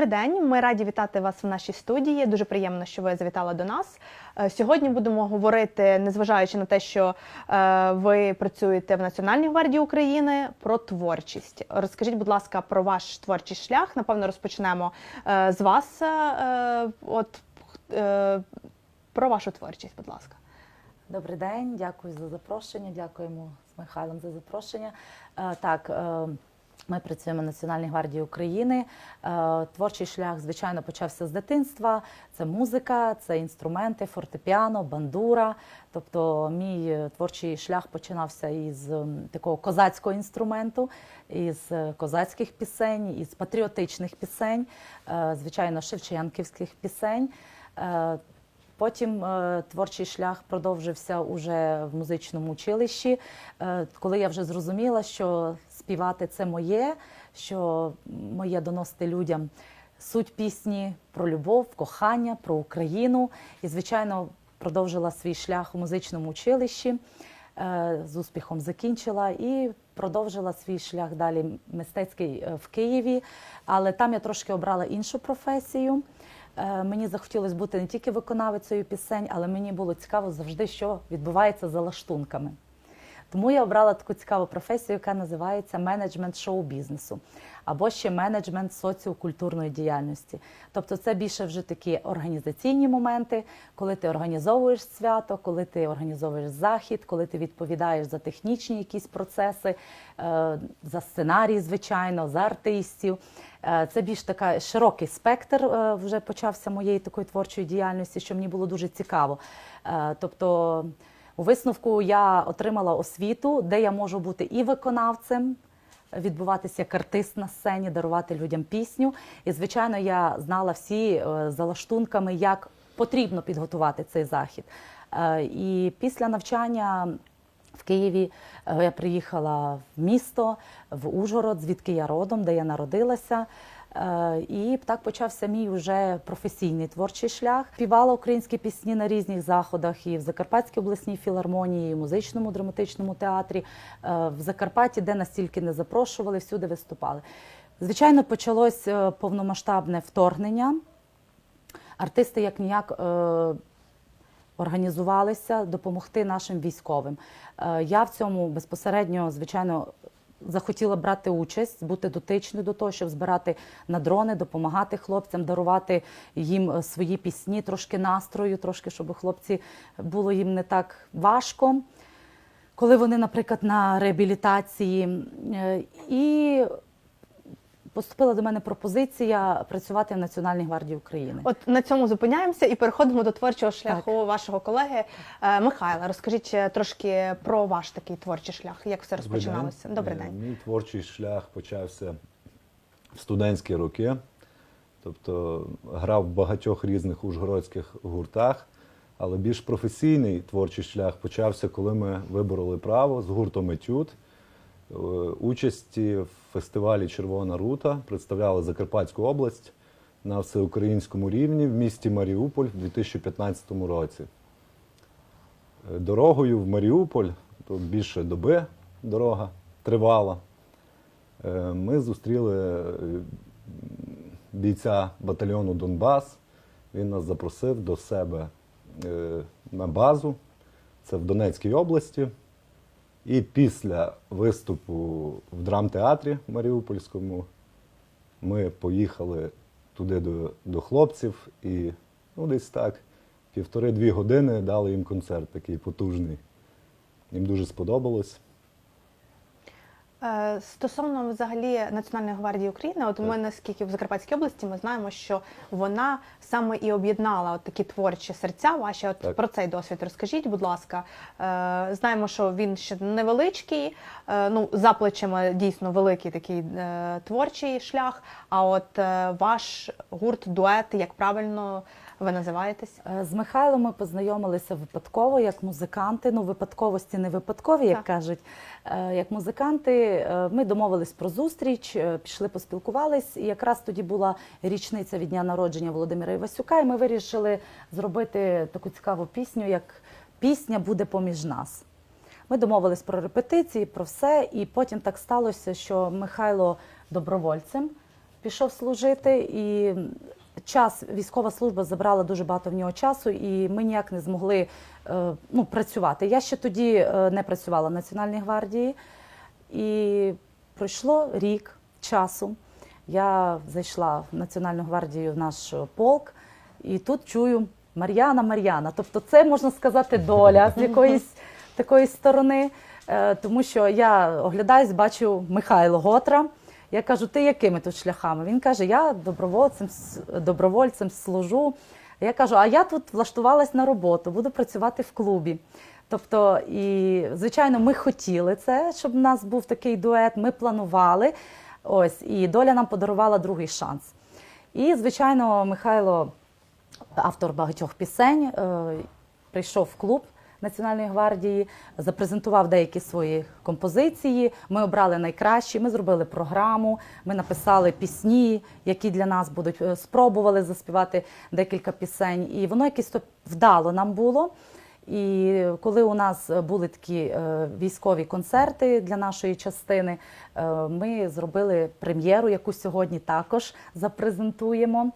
Добрий день. Ми раді вітати вас в нашій студії. Дуже приємно, що ви завітали до нас. Е, Сьогодні будемо говорити, незважаючи на те, що е, ви працюєте в Національній гвардії України, про творчість. Розкажіть, будь ласка, про ваш творчий шлях. Напевно, розпочнемо е, з вас. От про вашу творчість, будь ласка. Добрий день, дякую за запрошення. Дякуємо з Михайлом за запрошення. Так, ми працюємо в Національній гвардії України. Е, Творчий шлях, звичайно, почався з дитинства. Це музика, це інструменти, фортепіано, бандура. Тобто, мій е, творчий шлях починався із такого козацького інструменту, із е, козацьких пісень, із патріотичних пісень, звичайно, шевченківських пісень. Потім е, творчий шлях продовжився уже в музичному училищі, е, коли я вже зрозуміла, що співати це моє, що моє доносити людям суть пісні про любов, кохання, про Україну. І, звичайно, продовжила свій шлях у музичному училищі, е, з успіхом закінчила і продовжила свій шлях далі мистецький е, в Києві. Але там я трошки обрала іншу професію. Е, Мені захотілося бути не тільки виконавицею пісень, але мені було цікаво завжди, що відбувається за лаштунками. Тому я обрала таку цікаву професію, яка називається менеджмент шоу-бізнесу або ще менеджмент соціокультурної діяльності. Тобто це більше вже такі організаційні моменти, коли ти організовуєш свято, коли ти організовуєш захід, коли ти відповідаєш за технічні якісь процеси, е, за сценарій, звичайно, за артистів. Е, Це більш така широкий спектр е, вже почався моєї такої творчої діяльності, що мені було дуже цікаво. Тобто, у висновку я отримала освіту, де я можу бути і виконавцем, відбуватися як артист на сцені, дарувати людям пісню. І, звичайно, я знала всі е, за лаштунками, як потрібно підготувати цей захід. Е, І після навчання в Києві е, я приїхала в місто, в Ужгород, звідки я родом, де я народилася. Е, І так почався мій уже професійний творчий шлях. Співала українські пісні на різних заходах і в Закарпатській обласній філармонії, і в музичному драматичному театрі, е, в Закарпатті, де настільки не запрошували, всюди виступали. Звичайно, почалось е, повномасштабне вторгнення. Артисти як ніяк організувалися допомогти нашим військовим. Я в цьому безпосередньо, звичайно, захотіла брати участь, бути дотичною до того, щоб збирати на дрони, допомагати хлопцям, дарувати їм е, свої пісні, трошки настрою, трошки, щоб хлопці було їм не так важко. Коли вони, наприклад, на реабілітації, Е, і поступила до мене пропозиція працювати в Національній гвардії України. От на цьому зупиняємося і переходимо до творчого шляху вашого колеги Е, Михайла. Розкажіть трошки про ваш такий творчий шлях. Як все Добрий день. розпочиналося? Добрий день. Мій творчий шлях почався в студентські роки. Тобто грав в багатьох різних ужгородських гуртах, але більш професійний творчий шлях почався, коли ми вибороли право з гуртом Етюд. Е, Участі в фестивалі Червона рута представляли Закарпатську область на всеукраїнському рівні в місті Маріуполь в 2015 році. Е, Дорогою в Маріуполь, то більше доби дорога тривала. Е, Ми зустріли бійця батальйону Донбас. Він нас запросив до себе на базу. Це в Донецькій області. І після виступу в драмтеатрі Маріупольському ми поїхали туди до, до хлопців і ну, десь так півтори-дві години дали їм концерт такий потужний. Їм дуже сподобалось. Е, Стосовно взагалі Національної гвардії України, от ми наскільки в Закарпатській області ми знаємо, що вона саме і об'єднала от такі творчі серця ваші. От Так. про цей досвід розкажіть, будь ласка. Е, Знаємо, що він ще невеличкий, е, ну за плечима дійсно великий такий творчий шлях. А от ваш гурт, дует, як правильно ви називаєтесь? Е, З Михайлом ми познайомилися випадково як музиканти. Ну, випадковості не випадкові, як Так. кажуть. Е, Як музиканти, е, ми домовились про зустріч, пішли поспілкувались. І якраз тоді була річниця від дня народження Володимира Івасюка, і ми вирішили зробити таку цікаву пісню, як пісня буде поміж нас. Ми домовились про репетиції, про все, і потім так сталося, що Михайло добровольцем пішов служити, і час військова служба забрала дуже багато в нього часу, і ми ніяк не змогли е, ну, працювати. Я ще тоді е, не працювала в Національній гвардії, і пройшло рік часу. Я зайшла в Національну гвардію в наш полк, і тут чую Мар'яна, Мар'яна. Тобто, це можна сказати доля з якоїсь такої сторони. Е, Тому що я оглядаюсь, бачу Михайло Готра. Я кажу, ти якими тут шляхами? Він каже, я добровольцем, добровольцем служу. Я кажу, а я тут влаштувалась на роботу, буду працювати в клубі. Тобто, і звичайно, ми хотіли це, щоб в нас був такий дует. Ми планували. Ось, і доля нам подарувала другий шанс. І, звичайно, Михайло, автор багатьох пісень, е, прийшов в клуб Національної гвардії, запрезентував деякі свої композиції. Ми обрали найкращі. Ми зробили програму. Ми написали пісні, які для нас будуть. е, Спробували заспівати декілька пісень, і воно якось то вдало нам було. І коли у нас були такі е, військові концерти для нашої частини, е, ми зробили прем'єру, яку сьогодні також запрезентуємо.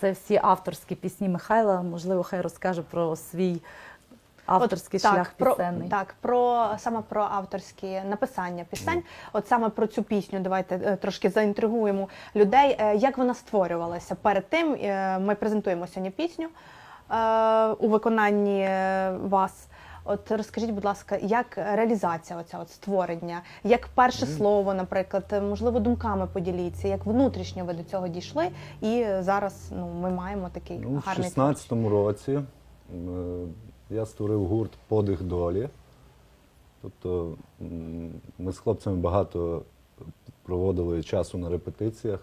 Це всі авторські пісні Михайла. Можливо, хай розкаже про свій авторський От, так, шлях про, пісенний. Так, про саме про авторські написання пісень. От саме про цю пісню давайте е, трошки заінтригуємо людей. Е, Як вона створювалася перед тим? е, Ми презентуємо сьогодні пісню е, у виконанні е, вас. От розкажіть, будь ласка, як реалізація оця от створення, як перше слово, наприклад, можливо, думками поділіться, як внутрішньо ви до цього дійшли, і зараз ну ми маємо такий Ну, гарний 16-му році е, я створив гурт Подих долі. Тобто ми з хлопцями багато проводили часу на репетиціях.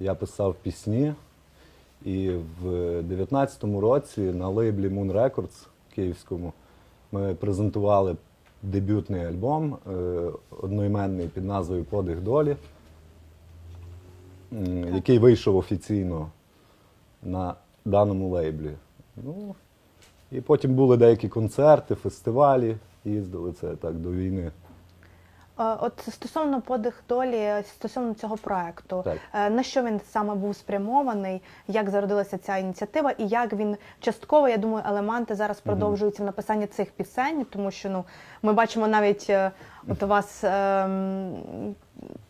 Я писав пісні, і в 19-му році на лейблі Moon Records київському ми презентували дебютний альбом е, одноіменний під назвою Подих долі, який вийшов офіційно на даному лейблі. Ну, і потім були деякі концерти, фестивалі, їздили це так до війни. Е, От стосовно подих долі, стосовно цього проекту, Так. е, на що він саме був спрямований, як зародилася ця ініціатива, і як він частково, я думаю, елементи зараз продовжуються в написанні цих пісень, тому що ну ми бачимо навіть е, от у вас ем,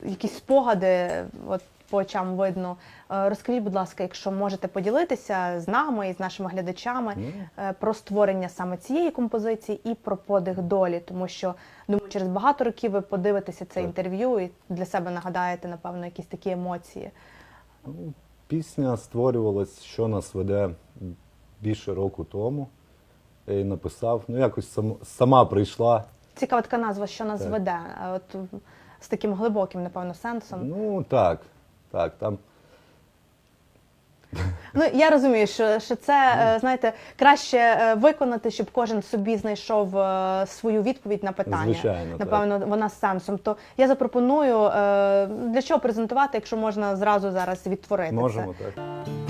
якісь спогади, от по очам видно. Е, Розкажіть, будь ласка, якщо можете поділитися з нами і з нашими глядачами е, про створення саме цієї композиції і про подих долі, тому що думаю, через багато років ви подивитеся це інтерв'ю і для себе нагадаєте, напевно, якісь такі емоції. Ну, пісня створювалась, що нас веде більше року тому. Я її написав. Ну, якось сам, сама прийшла. Цікава така назва, що нас Так. веде, е, от з таким глибоким, напевно, сенсом. Ну, так, так, там Ну я розумію, що, що це е, знаєте краще е, виконати, щоб кожен собі знайшов е, свою відповідь на питання. Звичайно, так. Напевно, вона з сенсом. То я запропоную е, для чого презентувати, якщо можна зразу зараз відтворити можемо це. так.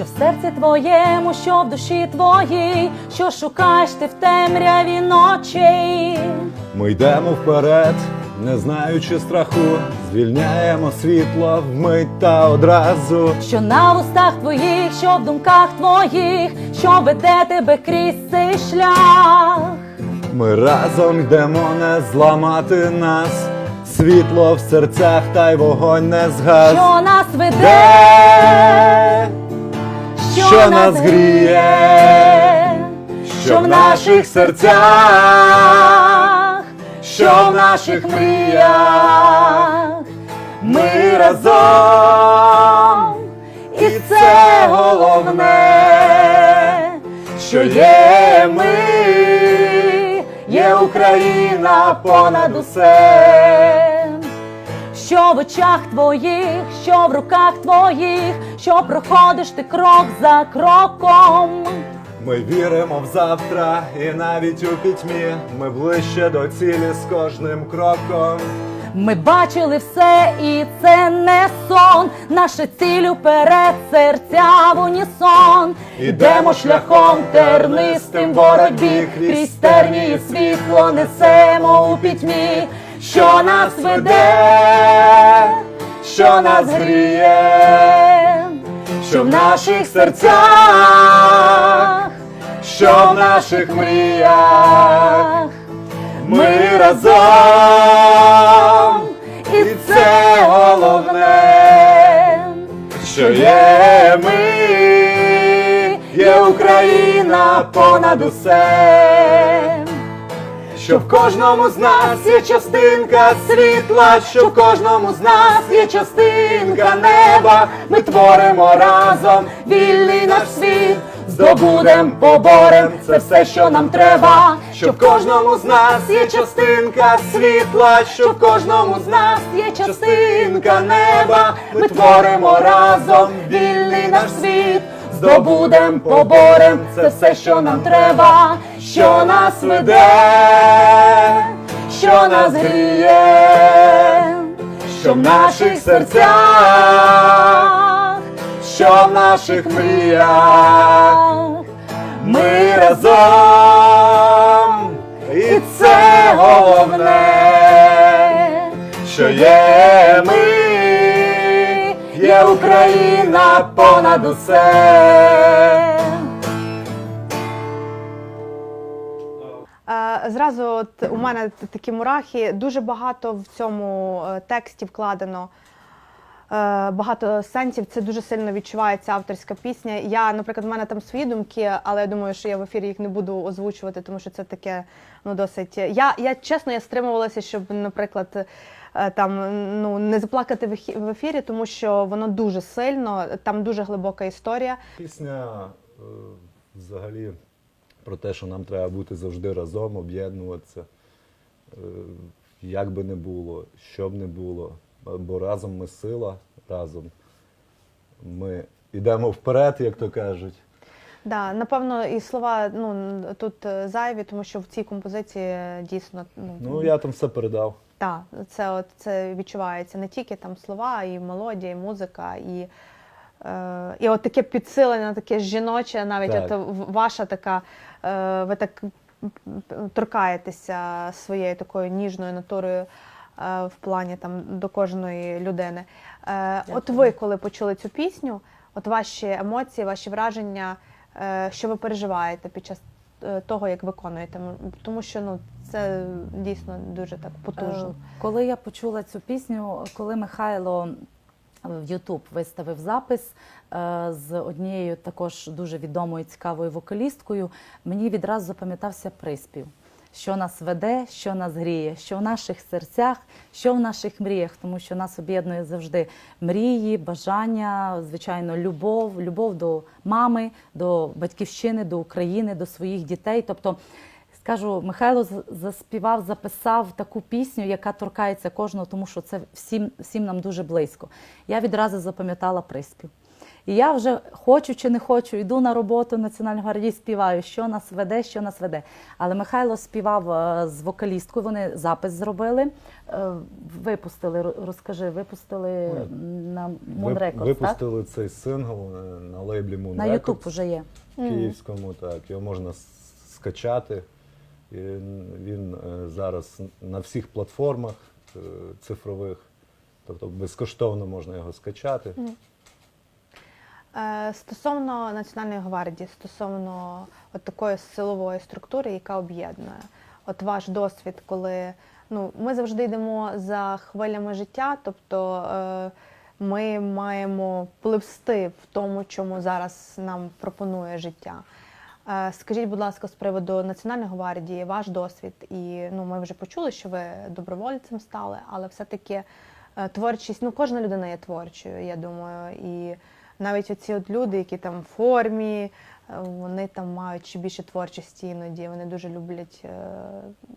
Що в серці твоєму, що в душі твоїй, що шукаєш ти в темряві ночей. Ми йдемо вперед, не знаючи страху, звільняємо світло вмить та одразу. Що на вустах твоїх, що в думках твоїх, що веде тебе крізь цей шлях. Ми разом йдемо, не зламати нас. Світло в серцях, та й вогонь не згас. Що нас веде, Де, що нас гріє, що в наших серцях, що в наших мріях. Ми разом, і це головне, що є ми, є Україна понад усе. Що в очах твоїх, що в руках твоїх, що проходиш ти крок за кроком. Ми віримо в завтра, і навіть у пітьмі ми ближче до цілі з кожним кроком. Ми бачили все, і це не сон. Наша ціль уперед, серця в унісон. Ідемо шляхом тернистим боротьбі, крізь терні і світло несемо у пітьмі, що нас веде, що нас гріє, що в наших серцях, що в наших мріях. Ми разом, і це головне, що є ми, є Україна понад усе. Що в кожному з нас є частинка світла, що в кожному з нас є частинка неба. Ми творимо разом вільний наш світ, здобудем, поборем, це все, що нам треба. Що в кожному з нас є частинка світла, що в кожному з нас є частинка неба. Ми творимо разом вільний наш світ. Здобудем, поборем, це все, що нам треба, що нас веде, що нас гріє, що в наших серцях, що в наших мріях. Ми разом, і це головне, що є ми, є Україна понад усе. Е, Зразу от у мене такі мурахи. Дуже багато в цьому е, тексті вкладено. Е, Багато сенсів, це дуже сильно відчувається авторська пісня. Я, наприклад, в мене там свої думки, але я думаю, що я в ефірі їх не буду озвучувати, тому що це таке ну досить. Я, я чесно, я стримувалася, щоб, наприклад, е, там ну не заплакати в ефірі, тому що воно дуже сильно, там дуже глибока історія. Пісня е, взагалі про те, що нам треба бути завжди разом, об'єднуватися. Як би не було, що б не було. Бо разом ми сила, разом ми йдемо вперед, як то кажуть. Да, напевно, і слова ну тут е, зайві, тому що в цій композиції е, дійсно ну, Ну, я там все передав. Так, це от це відчувається не тільки там слова, а і мелодія, і музика, і, е, і от таке підсилення, таке жіноче, навіть Так. от ваша така, е, ви так торкаєтеся своєю такою ніжною натурою е, в плані там до кожної людини. Е, от ви, коли почули цю пісню, от ваші емоції, ваші враження, е, що ви переживаєте під час е, того, як виконуєте? Тому що ну, це дійсно дуже так потужно. Е, Коли я почула цю пісню, коли Михайло в Ютуб виставив запис е, з однією також дуже відомою цікавою вокалісткою, мені відразу запам'ятався приспів. Що нас веде, що нас гріє, що в наших серцях, що в наших мріях, тому що нас об'єднує завжди мрії, бажання, звичайно, любов, любов до мами, до батьківщини, до України, до своїх дітей. Тобто Скажу, Михайло заспівав, записав таку пісню, яка торкається кожного, тому що це всім, всім нам дуже близько. Я відразу запам'ятала приспів. І я вже хочу чи не хочу, йду на роботу Національної гвардії, співаю, що нас веде, що нас веде. Але Михайло співав е, з вокалісткою, вони запис зробили, е, випустили, розкажи, випустили Ну, на Ви- Moon Records, так? Випустили цей сингл е, на лейблі Moon На Records Ютуб вже є. київському. Так, його можна скачати. І Він, зараз на всіх платформах цифрових, тобто безкоштовно можна його скачати. Е, Стосовно Національної гвардії, стосовно от такої силової структури, яка об'єднує, от ваш досвід, коли ну, ми завжди йдемо за хвилями життя, тобто е, ми маємо пливсти в тому, чому зараз нам пропонує життя. Е, Скажіть, будь ласка, з приводу Національної гвардії, ваш досвід, і ну, ми вже почули, що ви добровольцем стали, але все-таки творчість, ну кожна людина є творчою, я думаю. І навіть оці от люди, які там в формі, е, вони там мають ще більше творчості іноді. Вони дуже люблять. е,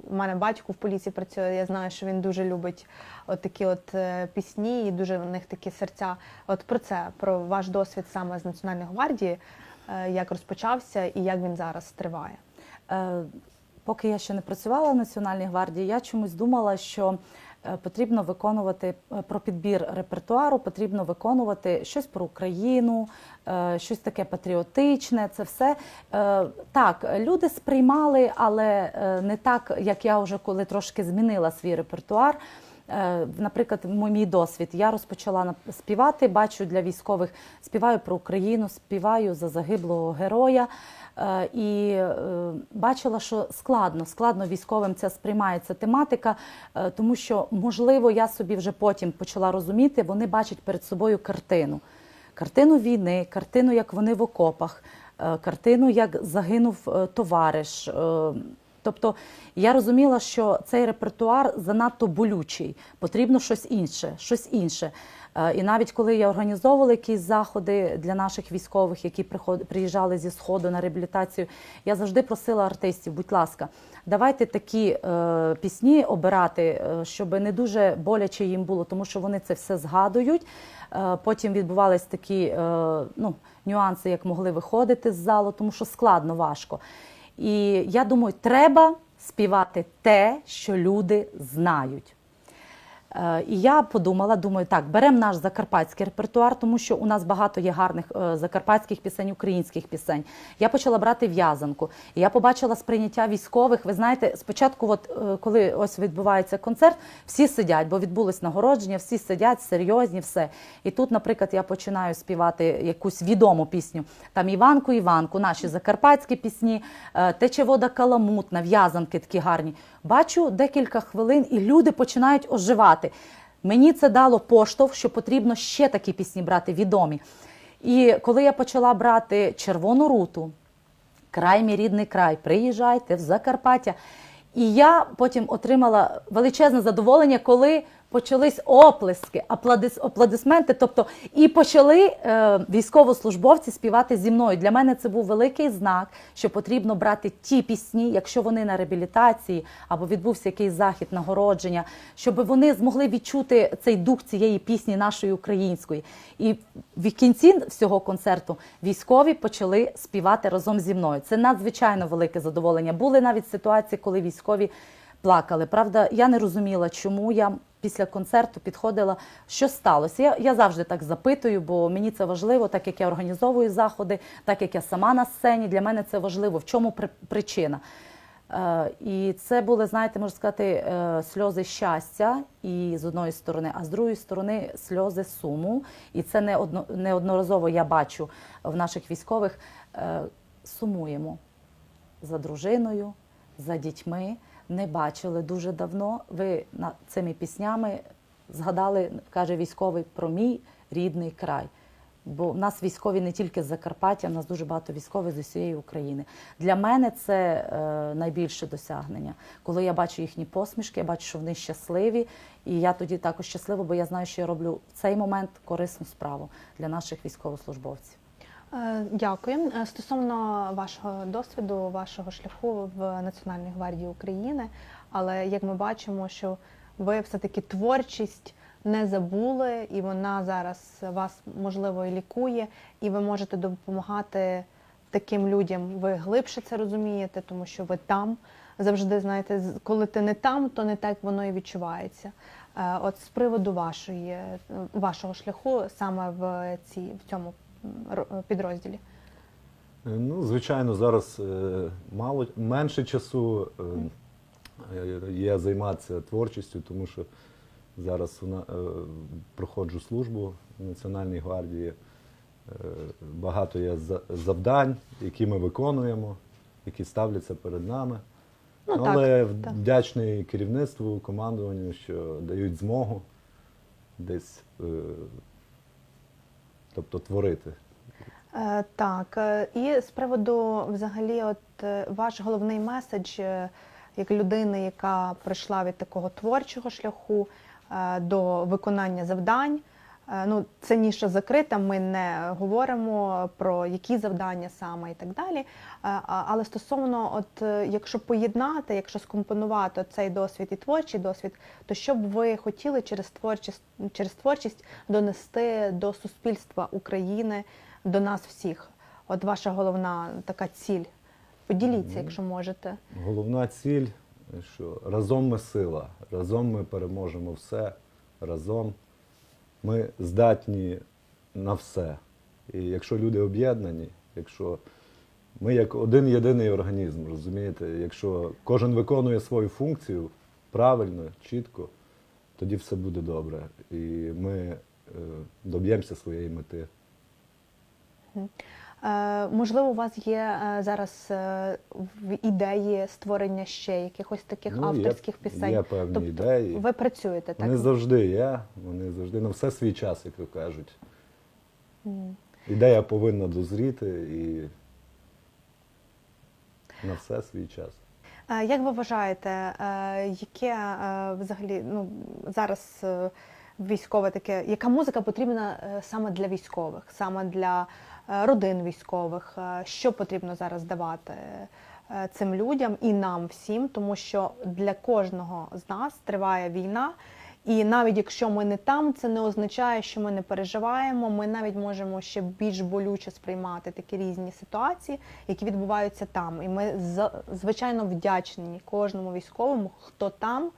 У мене батько в поліції працює. Я знаю, що він дуже любить от такі от е, пісні, і дуже в них такі серця. От про це, про ваш досвід саме з Національної гвардії, е, як розпочався і як він зараз триває. Поки я ще не працювала в Національній гвардії, я чомусь думала, що е, потрібно виконувати е, про підбір репертуару, потрібно виконувати щось про Україну, е, щось таке патріотичне. Це все так, люди сприймали, але не так, як я вже коли трошки змінила свій репертуар. Наприклад, мій досвід. Я розпочала співати, бачу для військових, співаю про Україну, співаю за загиблого героя. Е, І е, бачила, що складно, складно військовим це сприймається тематика, е, тому що, можливо, я собі вже потім почала розуміти, вони бачать перед собою картину. Картину війни, картину, як вони в окопах, картину, як загинув товариш. Тобто я розуміла, що цей репертуар занадто болючий, потрібно щось інше, щось інше. Е, І навіть коли я організовувала якісь заходи для наших військових, які приїжджали зі сходу на реабілітацію, я завжди просила артистів, будь ласка, давайте такі е, пісні обирати, е, щоб не дуже боляче їм було, тому що вони це все згадують. Е, Потім відбувались такі е, ну, нюанси, як могли виходити з залу, тому що складно, важко. І я думаю, треба співати те, що люди знають. Е, І я подумала, думаю, так, беремо наш закарпатський репертуар, тому що у нас багато є гарних е, закарпатських пісень, українських пісень. Я почала брати в'язанку. І я побачила сприйняття військових. Ви знаєте, спочатку, от, е, коли ось відбувається концерт, всі сидять, бо відбулось нагородження, всі сидять серйозні, все. І тут, наприклад, я починаю співати якусь відому пісню. Там Іванку, Іванку, наші закарпатські пісні, тече вода каламутна, в'язанки такі гарні. Бачу декілька хвилин, і люди починають оживати. Мені це дало поштовх, що потрібно ще такі пісні брати відомі. І коли я почала брати червону руту, край мій рідний край, приїжджайте в Закарпаття. І я потім отримала величезне задоволення, коли почались оплески, аплодис, аплодисменти. Тобто, і почали е, військовослужбовці співати зі мною. Для мене це був великий знак, що потрібно брати ті пісні, якщо вони на реабілітації або відбувся якийсь захід нагородження, щоб вони змогли відчути цей дух цієї пісні нашої української. І в кінці всього концерту військові почали співати разом зі мною. Це надзвичайно велике задоволення. Були навіть ситуації, коли військові плакали. Правда, я не розуміла, чому я після концерту підходила, що сталося. Я, я завжди так запитую, бо мені це важливо, так як я організовую заходи, так як я сама на сцені. Для мене це важливо. В чому при- причина? Е, І це були, знаєте, можна сказати, е, сльози щастя і з одної сторони, а з другої сторони сльози суму. І це не одно, неодноразово я бачу в наших військових. Е, Сумуємо за дружиною, за дітьми. Не бачили дуже давно. Ви цими піснями згадали, каже військовий, про мій рідний край. Бо в нас військові не тільки з Закарпаття, в нас дуже багато військових з усієї України. Для мене це е, найбільше досягнення. Коли я бачу їхні посмішки, я бачу, що вони щасливі, і я тоді також щаслива, бо я знаю, що я роблю в цей момент корисну справу для наших військовослужбовців. Е, Дякую. Е, Стосовно вашого досвіду, вашого шляху в Національній гвардії України, але як ми бачимо, що ви все-таки творчість не забули, і вона зараз вас можливо і лікує, і ви можете допомагати таким людям. Ви глибше це розумієте, тому що ви там завжди знаєте, коли ти не там, то не так воно і відчувається. Е, От з приводу вашої вашого шляху саме в цій в цьому підрозділі. Е, Ну, звичайно, зараз е, мало менше часу е, е, є займатися творчістю, тому що зараз е, проходжу службу в Національній гвардії. Е, Багато є завдань, які ми виконуємо, які ставляться перед нами. Ну, так, Але так. вдячний керівництву, командуванню, що дають змогу десь е, тобто творити. Е, Так, е, і з приводу взагалі, от е, ваш головний меседж як людини, яка прийшла від такого творчого шляху до виконання завдань. Е, Ну, це ніша закрита, ми не говоримо про які завдання саме і так далі. Е, Але стосовно, от е, якщо поєднати, якщо скомпонувати цей досвід і творчий досвід, то що б ви хотіли через творчість, через творчість донести до суспільства України, до нас всіх? От ваша головна така ціль. Поділіться, якщо можете. Головна ціль що разом ми сила, разом ми переможемо все, разом ми здатні на все. І якщо люди об'єднані, якщо ми як один єдиний організм, розумієте, якщо кожен виконує свою функцію правильно, чітко, тоді все буде добре. І ми е, доб'ємося своєї мети. Е, можливо, у вас є е, зараз е, в ідеї створення ще якихось таких Ну, є- авторських пісень. Є певні тобто ідеї. ви працюєте, так? Вони завжди є, вони завжди на все свій час, як то кажуть. М. Ідея повинна дозріти і на все свій час. Як ви вважаєте, яке взагалі ну зараз військове таке, яка музика потрібна саме для військових, саме для родин військових? Е, Що потрібно зараз давати е, цим людям і нам всім, тому що для кожного з нас триває війна. І навіть якщо ми не там, це не означає, що ми не переживаємо. Ми навіть можемо ще більш болюче сприймати такі різні ситуації, які відбуваються там. І ми звичайно вдячні кожному військовому, хто там е,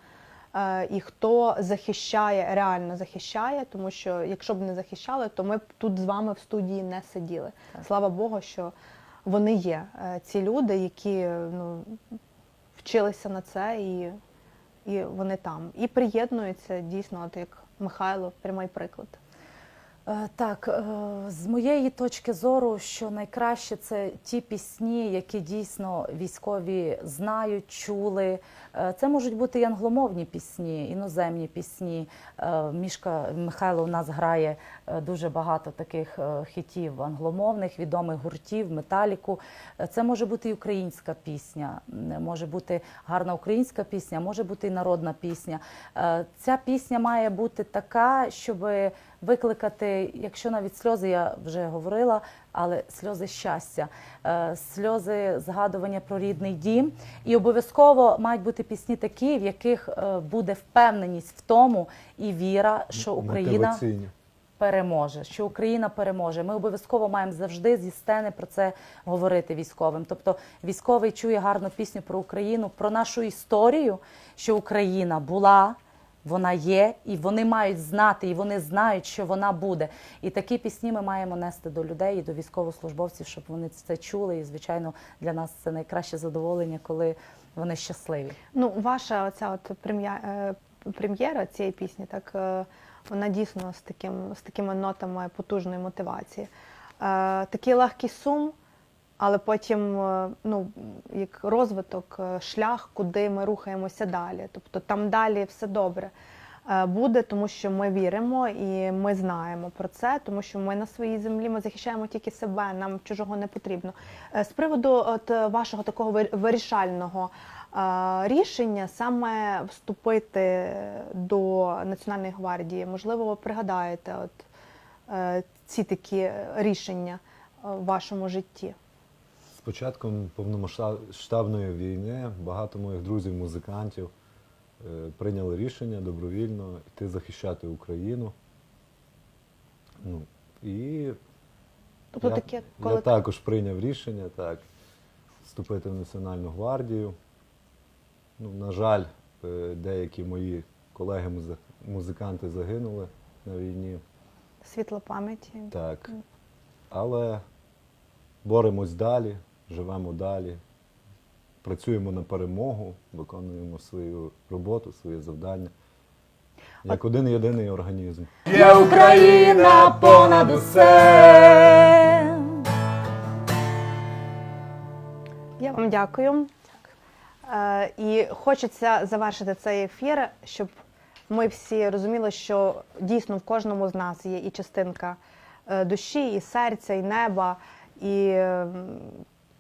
і хто захищає, реально захищає, тому що якщо б не захищали, то ми б тут з вами в студії не сиділи. Так. Слава Богу, що вони є. е, Ці люди, які ну, вчилися на це і і вони там. І приєднуються дійсно, от як Михайло, прямий приклад. Е, Так, е, з моєї точки зору, що найкраще це ті пісні, які дійсно військові знають, чули. Е, Це можуть бути і англомовні пісні, іноземні пісні. Мішка Михайло у нас грає дуже багато таких хітів англомовних, відомих гуртів, металіку. Це може бути і українська пісня, може бути гарна українська пісня, може бути і народна пісня. Ця пісня має бути така, щоб викликати, якщо навіть сльози, я вже говорила, але сльози щастя, е, сльози згадування про рідний дім. І обов'язково мають бути пісні такі, в яких е, буде впевненість в тому і віра, що Україна переможе, що Україна переможе. Ми обов'язково маємо завжди зі сцени про це говорити військовим. Тобто військовий чує гарну пісню про Україну, про нашу історію, що Україна була. Вона є, і вони мають знати, і вони знають, що вона буде. І такі пісні ми маємо нести до людей і до військовослужбовців, щоб вони це чули. І звичайно, для нас це найкраще задоволення, коли вони щасливі. Ну, ваша оця от е, прем'єра цієї пісні, так е, вона дійсно з таким з такими нотами потужної мотивації. Е, Такий легкий сум, але потім е, ну, як розвиток, е, шлях, куди ми рухаємося далі. Тобто там далі все добре е, буде, тому що ми віримо і ми знаємо про це, тому що ми на своїй землі ми захищаємо тільки себе, нам чужого не потрібно. З приводу от вашого такого вир- вирішального рішення саме вступити до Національної гвардії, можливо, ви пригадаєте от ці такі рішення в вашому житті. Початком повномасштабної війни багато моїх друзів-музикантів е, прийняли рішення добровільно йти захищати Україну. Ну, і Тобто я, таке, я також прийняв рішення так, вступити в Національну гвардію. Ну, на жаль, е, деякі мої колеги-музиканти загинули на війні. світла пам'яті. Так. Але боремось далі, живемо далі, працюємо на перемогу, виконуємо свою роботу, своє завдання. Як один єдиний організм. Є Україна понад усе. Я вам дякую. Е, і хочеться завершити цей ефір, щоб ми всі розуміли, що дійсно в кожному з нас є і частинка е, душі, і серця, і неба, і, м,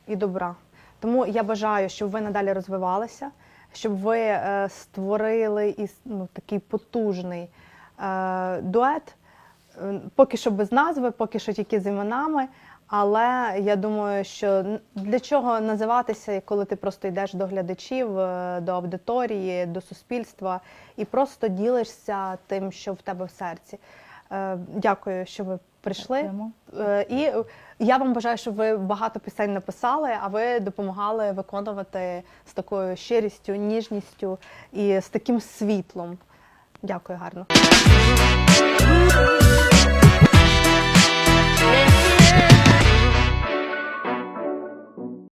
і добра. Тому я бажаю, щоб ви надалі розвивалися, щоб ви е, створили і, ну, такий потужний е, дует. Е, Поки що без назви, поки що тільки з іменами. Але я думаю, що для чого називатися, коли ти просто йдеш до глядачів, е, до аудиторії, до суспільства і просто ділишся тим, що в тебе в серці. Е, Дякую, що ви прийшли. Дякуємо. Е, І я вам бажаю, щоб ви багато пісень написали, а ви допомагали виконувати з такою щирістю, ніжністю і з таким світлом. Дякую гарно.